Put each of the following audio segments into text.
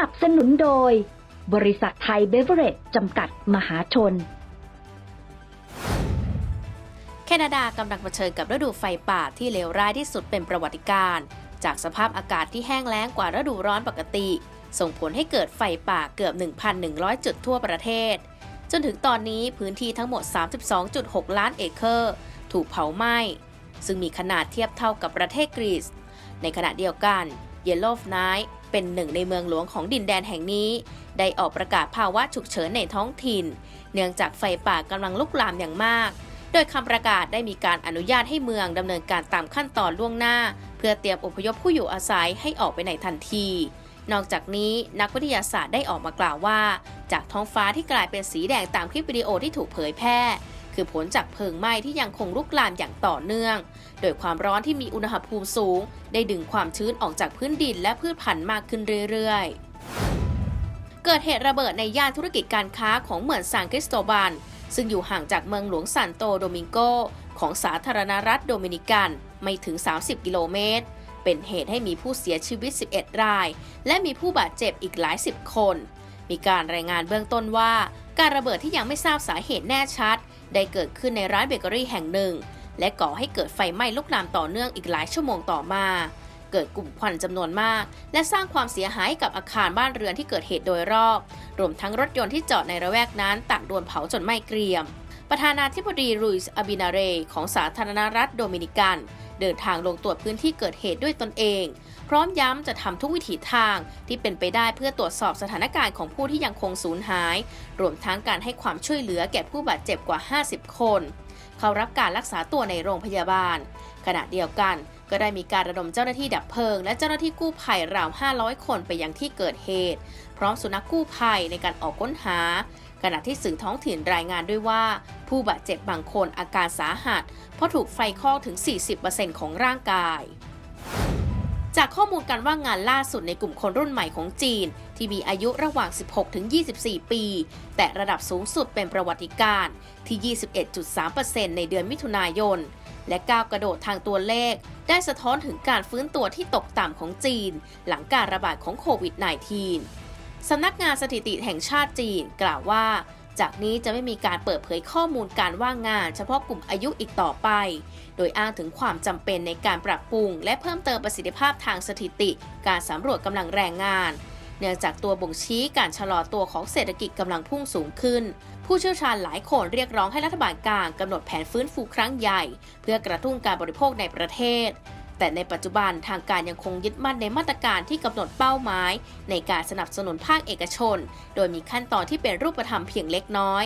นับสนุนโดย บริษัทไทยเบเวอเรจจำกัดมหาชน แคนาดากำลังเผชิญกับฤดูไฟป่าที่เลวร้ายที่สุดเป็นประวัติการณ์จากสภาพอากาศที่แห้งแล้งกว่าฤดูร้อนปกติ ส่งผลให้เกิดไฟป่าเกือบ 1,100 จุดทั่วประเทศ จนถึงตอนนี้พื้นที่ทั้งหมด 32.6 ล้านเอเคอร์ ถูกเผาไหม้ ซึ่งมีขนาดเทียบเท่ากับประเทศกรีซในขณะเดียวกันเยลโลฟไนท์ เป็นหนึ่งในเมืองหลวงของดินแดนแห่งนี้ ได้ออกประกาศภาวะฉุกเฉินในท้องถิ่น เนื่องจากไฟป่ากำลังลุกลามอย่างมาก โดยคำประกาศได้มีการอนุญาตให้เมืองดำเนินการตามขั้นตอนล่วงหน้า เพื่อเตรียมอพยพผู้อยู่อาศัยให้ออกไปในทันที นอกจากนี้นักวิทยาศาสตร์ได้ออกมากล่าวว่า จากท้องฟ้าที่กลายเป็นสีแดงตามคลิปวิดีโอที่ถูกเผยแพร่ คือผลจากเพลิงไหม้ที่ยังคงลุกลามอย่างต่อเนื่อง โดยความร้อนที่มีอุณหภูมิสูง ได้ดึงความชื้นออกจากพื้นดินและพืชพันธุ์มากขึ้นเรื่อยๆ เกิดเหตุระเบิดในย่านธุรกิจการค้าของเหมือนซานคริสโตบันซึ่งอยู่ห่างจากเมืองหลวงซานโตโดมิงโก ของสาธารณรัฐโดมินิกันไม่ถึง 30 กิโลเมตร เป็นเหตุให้มีผู้เสียชีวิต 11 ราย และมีผู้บาดเจ็บอีกหลายสิบคน มีการรายงานเบื้องต้นว่า การระเบิดที่ยังไม่ทราบสาเหตุแน่ชัด ได้เกิดขึ้นในร้านเบเกอรี่แห่งหนึ่ง และก่อให้เกิดไฟไหม้ลุกลามต่อเนื่องอีกหลายชั่วโมงต่อมา เกิดกลุ่มควันจำนวนมาก และสร้างความเสียหายกับอาคารบ้านเรือนที่เกิดเหตุโดยรอบ รวมทั้งรถยนต์ที่จอดในระแวกนั้นต่างโดนเผาจนไหม้เกรียม ประธานาธิบดีรุยส์อาบินาเร ของสาธารณรัฐโดมินิกัน เดินทางลงตรวจพื้นที่เกิดเหตุด้วยตนเอง พร้อมย้ำจะทำทุกวิถีทางที่เป็นไปได้เพื่อตรวจสอบสถานการณ์ของผู้ที่ยังคงสูญหาย รวมทั้งการให้ความช่วยเหลือแก่ผู้บาดเจ็บกว่า 50 คน เขารับการรักษาตัวในโรงพยาบาล ขณะเดียวกัน ก็ได้มีการระดมเจ้าหน้าที่ดับเพลิง และเจ้าหน้าที่กู้ภัยราว 500 คนไปยังที่เกิดเหตุ พร้อมสุนัขกู้ภัยในการออกค้นหา ขณะที่สื่อท้องถิ่นรายงานด้วยว่า ผู้บาดเจ็บบางคนอาการสาหัส เพราะถูกไฟคลอกถึง 40%ของร่างกายจากข้อมูลการว่างงานล่าสุดในกลุ่มคนรุ่นใหม่ของจีน ที่มีอายุระหว่าง 16 ถึง 24 ปี แต่ระดับสูงสุดเป็นประวัติการณ์ที่ 21.3%ในเดือนมิถุนายน และก้าวกระโดดทางตัวเลข ได้สะท้อนถึงการฟื้นตัวที่ตกต่ำของจีน หลังการระบาดของโควิด -19 สำนักงานสถิติแห่งชาติจีนกล่าวว่า จากนี้จะไม่มีการเปิดเผยข้อมูลการว่างงาน เฉพาะกลุ่มอายุอีกต่อไป โดยอ้างถึงความจำเป็นในการปรับปรุง และเพิ่มเติมประสิทธิภาพทางสถิติ การสำรวจกำลังแรงงาน เนื่องจากตัวบ่งชี้การชะลอตัวของเศรษฐกิจกำลังพุ่งสูงขึ้น ผู้เชี่ยวชาญหลายคนเรียกร้องให้รัฐบาลกลางกำหนดแผนฟื้นฟูครั้งใหญ่ เพื่อกระตุ้นการบริโภคในประเทศ แต่ในปัจจุบันทางการยังคงยึดมั่นในมาตรการที่กำหนดเป้าหมาย ในการสนับสนุนภาคเอกชน โดยมีขั้นตอนที่เป็นรูปธรรมเพียงเล็กน้อย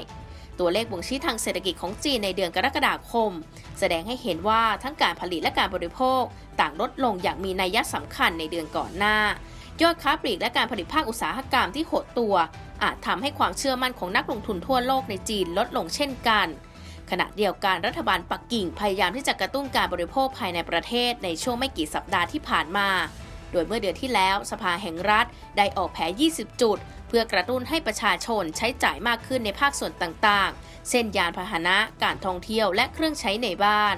ตัวเลขบ่งชี้ทางเศรษฐกิจของจีนในเดือนกรกฎาคม แสดงให้เห็นว่าทั้งการผลิตและการบริโภค ต่างลดลงอย่างมีนัยสำคัญในเดือนก่อนหน้า ยอดค้าปลีกและการผลิตภาคอุตสาหกรรมที่หดตัว อาจทำให้ความเชื่อมั่นของนักลงทุนทั่วโลกในจีนลดลงเช่นกัน ขณะเดียวกันรัฐบาลปักกิ่งพยายามที่จะกระตุ้นการบริโภคภายในประเทศในช่วงไม่กี่สัปดาห์ที่ผ่านมา โดยเมื่อเดือนที่แล้วสภาแห่งรัฐได้ออกแผน20 จุด เพื่อกระตุ้นให้ประชาชนใช้จ่ายมากขึ้นในภาคส่วนต่างๆ เช่นยานพาหนะ การท่องเที่ยวและเครื่องใช้ในบ้าน